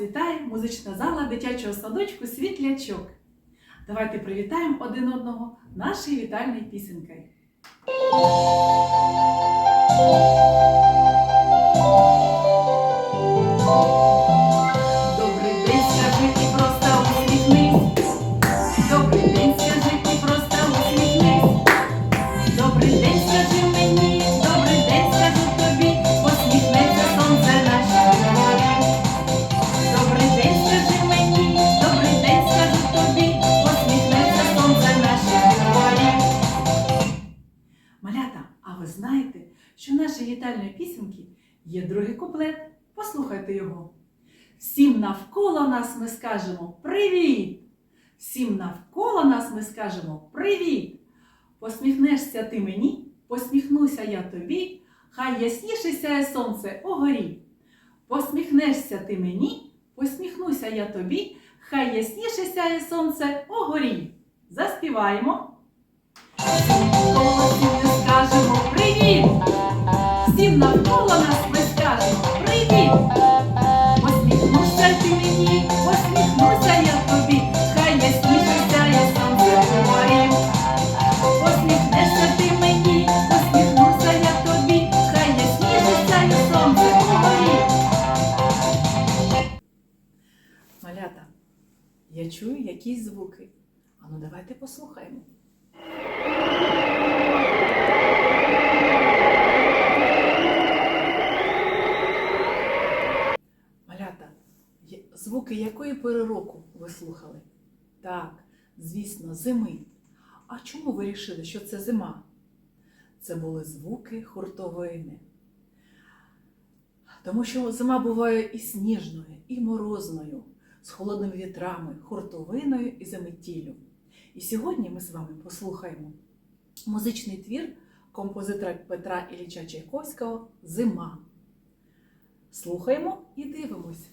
Вітає музична зала дитячого садочку Світлячок. Давайте привітаємо один одного нашою вітальною пісенькою. Всім навколо нас ми скажемо привіт! Посміхнешся ти мені, посміхнуся я тобі, хай ясніше сяє сонце угорі. Посміхнешся ти мені, посміхнуся я тобі, хай ясніше сяє сонце угорі. Заспіваємо. Ми скажемо привіт! Всім навколо нас ми скажемо привіт! Посміхнуся ти мені, посміхнуся я тобі, якісь звуки. Ану, давайте послухаємо. Малята, звуки якої пори року ви слухали? Так, звісно, зими. А чому ви вирішили, що це зима? Це були звуки хуртовини. Тому що зима буває і сніжною, і морозною, з холодними вітрами, хуртовиною і заметіллю. І сьогодні ми з вами послухаємо музичний твір композитора Петра Ілліча Чайковського Зима. Слухаємо і дивимось.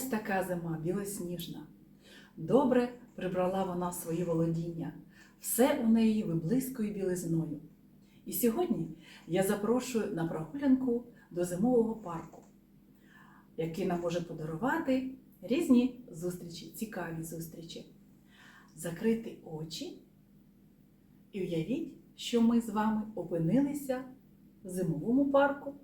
Ось така зима білосніжна. Добре прибрала вона свої володіння. Все у неї виблискує білизною. І сьогодні я запрошую на прогулянку до зимового парку, який нам може подарувати різні зустрічі, цікаві зустрічі. Закрити очі і уявіть, що ми з вами опинилися в зимовому парку.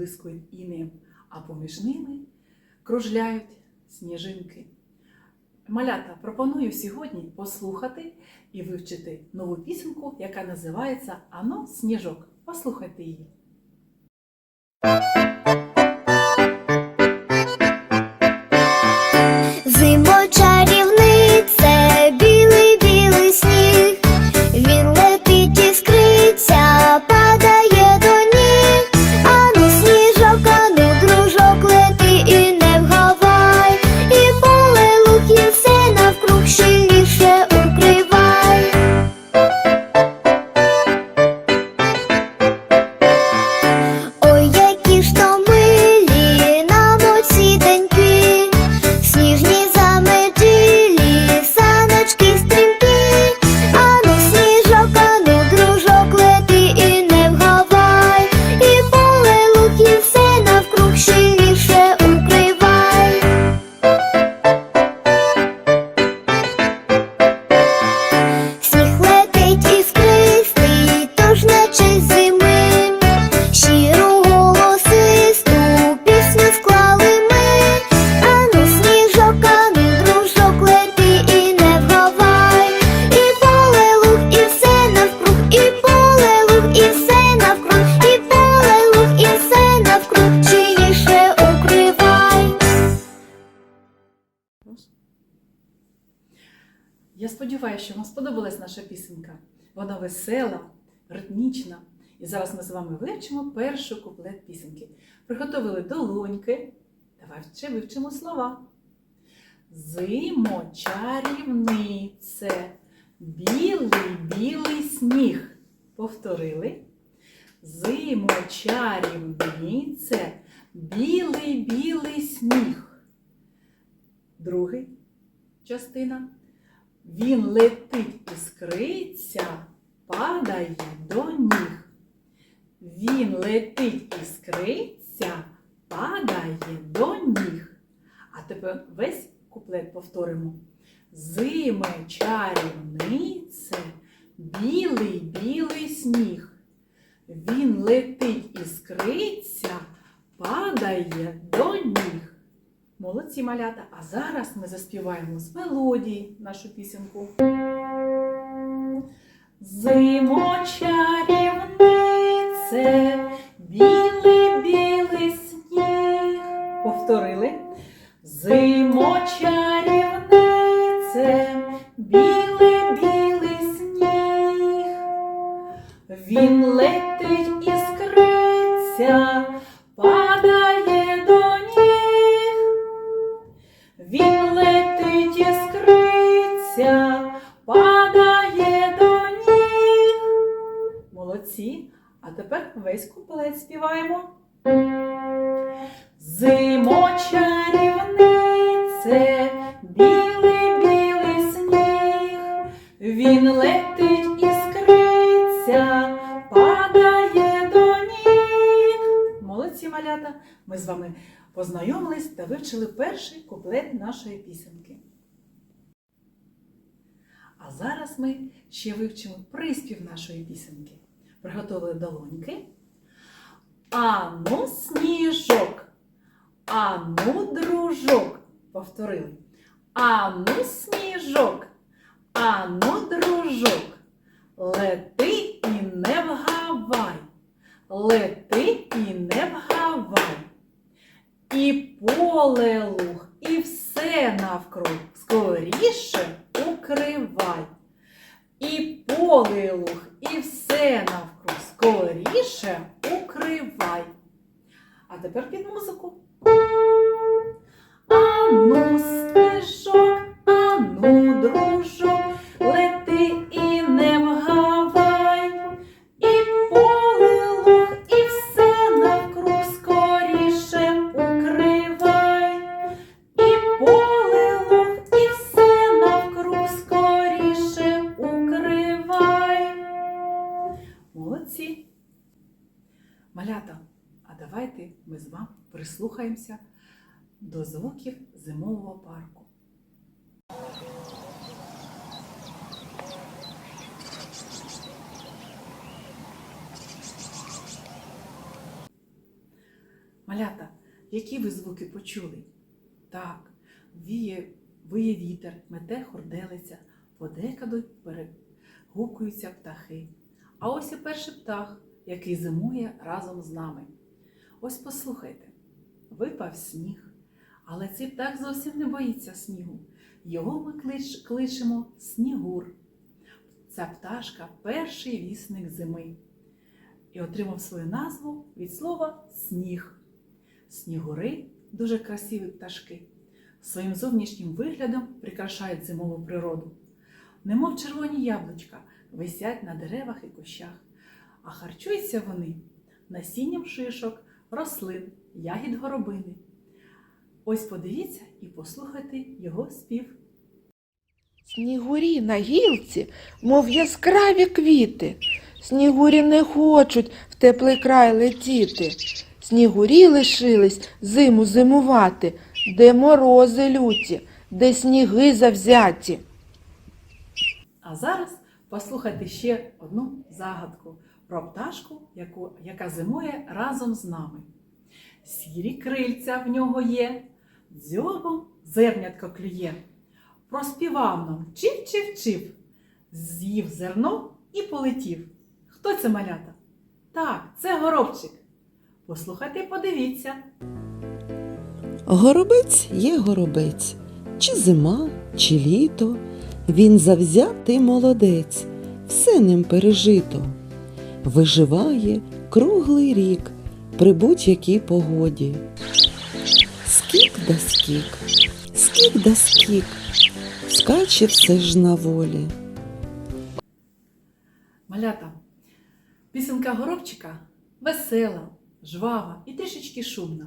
Дерева і інеєм, а поміж ними кружляють сніжинки. Малята, пропоную сьогодні послухати і вивчити нову пісенку, яка називається Ано сніжок. Послухайте її. Сподобалась наша пісенька. Вона весела, ритмічна. І зараз ми з вами вивчимо першу куплет пісеньки. Приготовили долоньки. Давай ще вивчимо слова. Зимо чарівний це білий білий сніг. Повторили. Зимо чарівний це білий білий сніг. Другий частина. Він летить іскриться, падає до ніг. Він летить іскриться, падає до ніг. А тепер весь куплет повторимо. Зиме чарівнице, білий білий сніг. Він летить іскриться, падає до. Молодці малята! А зараз ми заспіваємо з мелодії нашу пісеньку. Зимо чарівнице, білий білий сніг. Повторили. Зимо чарівнице, білий білий сніг. Він летить іскриться, весь куплет співаємо. Зимо чарівнице, білий білий сніг. Він летить іскриться, падає до ніг. Молодці малята. Ми з вами познайомились та вивчили перший куплет нашої пісеньки. А зараз ми ще вивчимо приспів нашої пісеньки. Приготовили долоньки. Ану, сніжок, ану, дружок. Повторили. Ану, сніжок, ану, дружок. Лети і не вгавай. Лети і не вгавай. І поле луг, і все навкруг скоріше укривай. І поле луг, і все навкруг скоріше укривай. А тепер зимового парку. Малята, які ви звуки почули? Так, віє, виє вітер, мете хорделиться, подекадуть перегукуються птахи. А ось і перший птах, який зимує разом з нами. Ось послухайте, випав сніг але цей птах зовсім не боїться снігу. Його ми клич, кличемо снігур. Ця пташка перший вісник зими і отримав свою назву від слова сніг. Снігури дуже красиві пташки. Своїм зовнішнім виглядом прикрашають зимову природу. Немов червоні яблучка висять на деревах і кущах, а харчуються вони насінням шишок, рослин, ягід горобини. Ось подивіться і послухайте його спів. Снігурі на гілці, мов яскраві квіти. Снігурі не хочуть в теплий край летіти. Снігурі лишились зиму зимувати, де морози люті, де сніги завзяті. А зараз послухайте ще одну загадку про пташку, яку, яка зимує разом з нами. Сірі крильця в нього є, дзьобом зернятко клює. Проспівав нам чив-чив-чив, з'їв зерно і полетів. Хто це малята? Так, це горобчик. Послухайте подивіться. Горобець є горобець, чи зима, чи літо. Він завзятий молодець, все ним пережито. Виживає круглий рік при будь-якій погоді. Скік да скік, скік да скік, скаче все ж на волі. Малята, пісенка горобчика весела, жвава і трішечки шумна.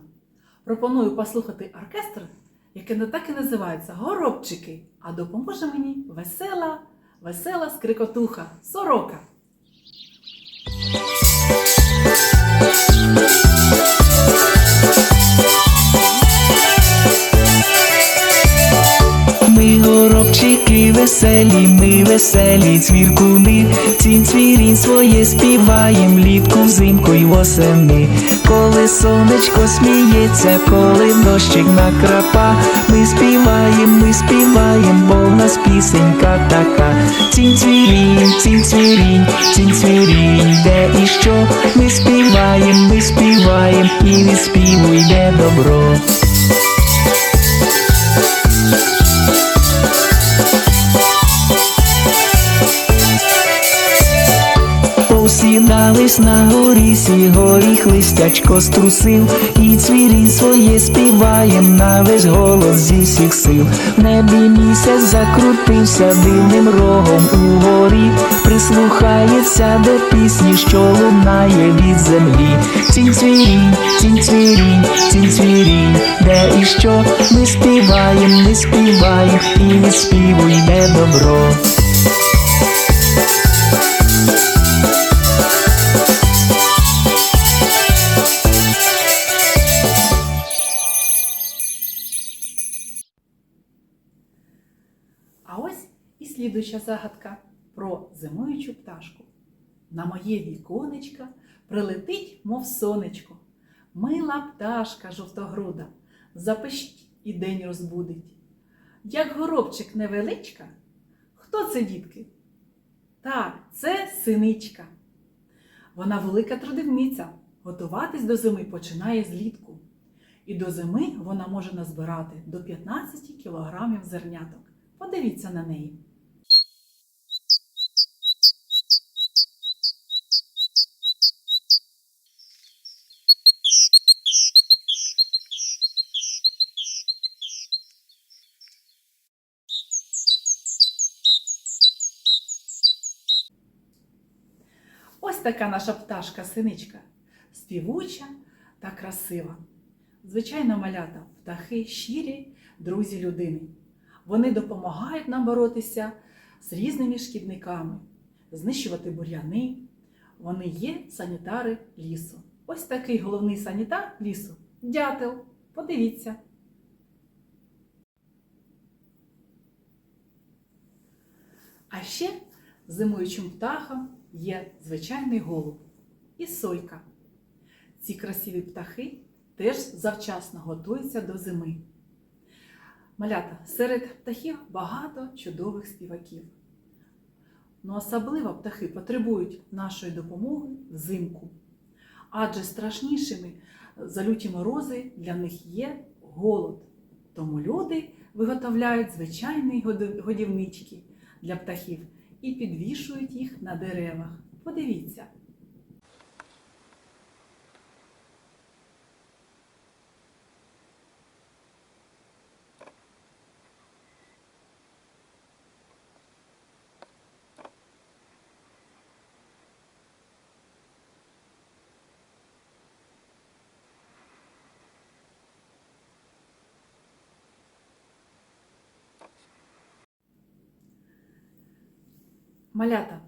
Пропоную послухати оркестр, який не так і називається Горобчики, а допоможе мені весела, весела скрикотуха, сорока. Веселі, ми веселі цвіркуни, цвін цвірінь своє співаєм літку, взимку й восени. Коли сонечко сміється, коли дощик накрапа, ми співаєм, ми співаєм, бо в нас пісенька така. Цінь цвірінь, цінь цвірінь, цінь цвірінь, де і що? Ми співаєм, ми співаєм, і від співу йде добро. Горіх струсив, і цвірінь своє співаєм на весь голос зі всіх сил. В небі місяць закрутився дивним рогом угорі, прислухається до пісні, що лунає від землі. Цінь цвірінь, цінь цвірінь, цінь цвірінь, де і що ми співаєм, ми співаєм, і від співу йде добро. Слідуюча загадка про зимуючу пташку. На моє віконечко прилетить, мов сонечко. Мила пташка жовтогруда, запищить і день розбудить. Як горобчик невеличка, хто це дітки? Так, це синичка. Вона велика трудівниця. Готуватись до зими починає злітку. І до зими вона може назбирати до 15 кілограмів зерняток. Подивіться на неї. Ось така наша пташка-синичка, співуча та красива. Звичайно, малята, птахи щирі, друзі людини. Вони допомагають нам боротися з різними шкідниками, знищувати бур'яни. Вони є санітари лісу. Ось такий головний санітар лісу дятел. Подивіться. А ще зимуючим птахом є звичайний голуб і сойка. Ці красиві птахи теж завчасно готується до зими. Малята, серед птахів багато чудових співаків. Ну, особливо птахи потребують нашої допомоги взимку. Адже страшнішими за люті морози для них є голод. Тому люди виготовляють звичайні годівнички для птахів і підвішують їх на деревах. Подивіться. Малята,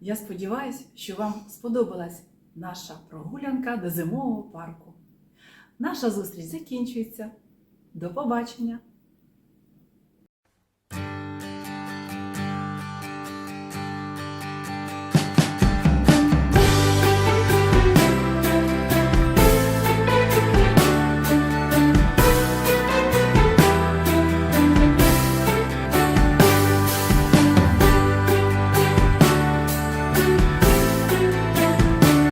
я сподіваюся, що вам сподобалась наша прогулянка до зимового парку. Наша зустріч закінчується. До побачення!